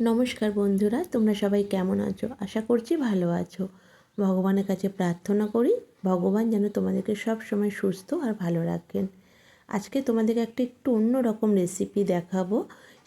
নমস্কার বন্ধুরা, তোমরা সবাই কেমন আছো? আশা করছি ভালো আছো। ভগবানের কাছে প্রার্থনা করি, ভগবান যেন তোমাদেরকে সব সময় সুস্থ আর ভালো রাখেন। আজকে তোমাদেরকে একটা একটু অন্য রকম রেসিপি দেখাবো,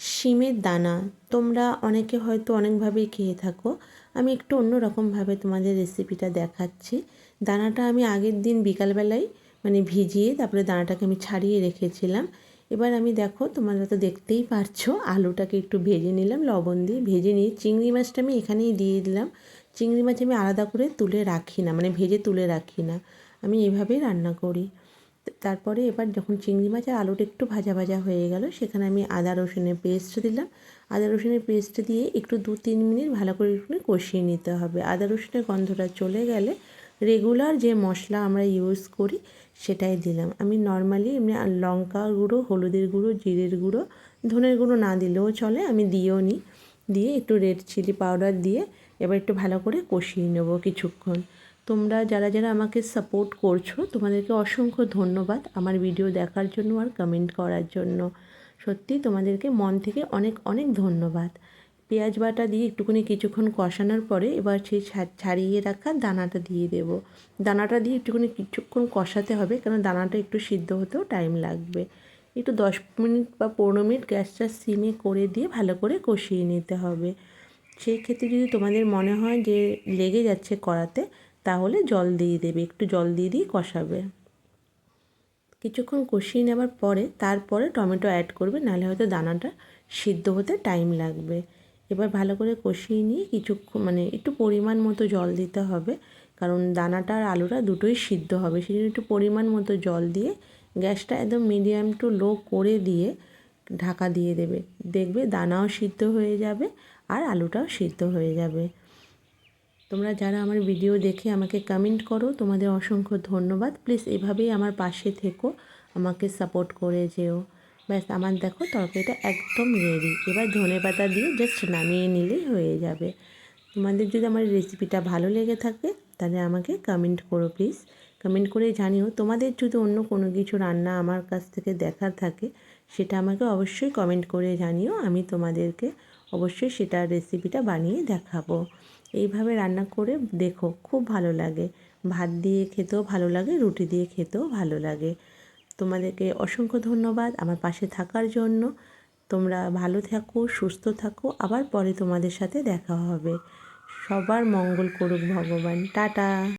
শিমের দানা। তোমরা অনেকে হয়তো অনেকভাবেই খেয়ে থাকো, আমি একটু অন্য রকমভাবে তোমাদের রেসিপিটা দেখাচ্ছি। দানাটা আমি আগের দিন বিকালবেলায় মানে ভিজিয়ে তারপরে দানাটাকে আমি ছাড়িয়ে রেখেছিলাম। এবার আমি দেখো, তোমরা তো দেখতেই পারছ, আলুটাকে একটু ভেজে নিলাম, লবণ দিয়ে ভেজে নিয়ে, চিংড়ি মাছটা আমি এখানেই দিয়ে দিলাম। চিংড়ি মাছ আমি আলাদা করে তুলে রাখি না মানে ভেজে তুলে রাখি না, আমি এভাবেই রান্না করি। তারপরে এবার যখন চিংড়ি মাছ আর আলুটা একটু ভাজা ভাজা হয়ে গেল, সেখানে আমি আদা রসুনের পেস্ট দিলাম। আদা রসুনের পেস্ট দিয়ে একটু দু তিন মিনিট ভালো করে একটু কষিয়ে নিতে হবে। আদা রসুনের গন্ধটা চলে গেলে রেগুলার যে মশলা আমরা ইউজ করি, সেটাই দিলাম। আমি নর্মালি এমনি লঙ্কা গুঁড়ো, হলুদের গুঁড়ো, জিরের গুঁড়ো, ধনের গুঁড়ো না দিলেও চলে, আমি দিয়েও নিই দিয়ে একটু রেড চিলি পাউডার দিয়ে এবার একটু ভালো করে কষিয়ে নেব কিছুক্ষণ। তোমরা যারা যারা আমাকে সাপোর্ট করছ, তোমাদেরকে অসংখ্য ধন্যবাদ আমার ভিডিও দেখার জন্য আর কমেন্ট করার জন্য। সত্যি তোমাদেরকে মন থেকে অনেক অনেক ধন্যবাদ। পেঁয়াজ বাটা দিয়ে একটুখানি কিছুক্ষণ কষানোর পরে এবার সেই ছাড়িয়ে রাখা দানাটা দিয়ে দেব। দানাটা দিয়ে একটুখানি কিছুক্ষণ কষাতে হবে কারণ দানাটা একটু সিদ্ধ হতেও টাইম লাগবে। একটু দশ মিনিট বা পনেরো মিনিট গ্যাসটা সিমে করে দিয়ে ভালো করে কষিয়ে নিতে হবে। সেই ক্ষেত্রে যদি তোমাদের মনে হয় যে লেগে যাচ্ছে কড়াতে, তাহলে জল দিয়ে দেবে, একটু জল দিয়ে দিয়ে কষাবে। কিছুক্ষণ কষিয়ে নেওয়ার পরে, তারপরে টমেটো অ্যাড করবে, নাহলে হয়তো দানাটা সিদ্ধ হতে টাইম লাগবে। এবার ভালো করে কষিয়ে নিয়ে কিছুক্ষণ মানে একটু পরিমাণ মতো জল দিতে হবে। কারণ দানাটা আর আলুটা দুটোই সিদ্ধ হবে সেই জন্য একটু পরিমাণ মতো জল দিয়ে গ্যাসটা একদম মিডিয়াম টু লো করে দিয়ে ঢাকা দিয়ে দেবে। দেখবে দানাও সিদ্ধ হয়ে যাবে আর আলুটাও সিদ্ধ হয়ে যাবে। তোমরা যারা আমার ভিডিও দেখে আমাকে কমেন্ট করো, তোমাদের অসংখ্য ধন্যবাদ। প্লিজ এভাবেই আমার পাশে থেকো, আমাকে সাপোর্ট করে যেও। ব্যাস, আমার দেখো তরকারিটা একদম রেডি এবার ধনে পাতা দিয়ে জাস্ট নামিয়ে নিলেই হয়ে যাবে। তোমাদের যদি আমার রেসিপিটা ভালো লেগে থাকে, তাহলে আমাকে কমেন্ট করো প্লিজ কমেন্ট করে জানিও, তোমাদের যদি অন্য কোনো কিছু রান্না আমার কাছ থেকে দেখার থাকে, সেটা আমাকে অবশ্যই কমেন্ট করে জানিও। আমি তোমাদেরকে অবশ্যই সেটা রেসিপিটা বানিয়ে দেখাবো। এইভাবে রান্না করে দেখো, খুব ভালো লাগে। ভাত দিয়ে খেতেও ভালো লাগে, রুটি দিয়ে খেতেও ভালো লাগে। তোমাদেরকে অসংখ্য ধন্যবাদ আমার পাশে থাকার জন্য। তোমরা ভালো থাকো, সুস্থ থাকো। আবার পরে তোমাদের সাথে দেখা হবে। সবার মঙ্গল করুক ভগবান। টাটা।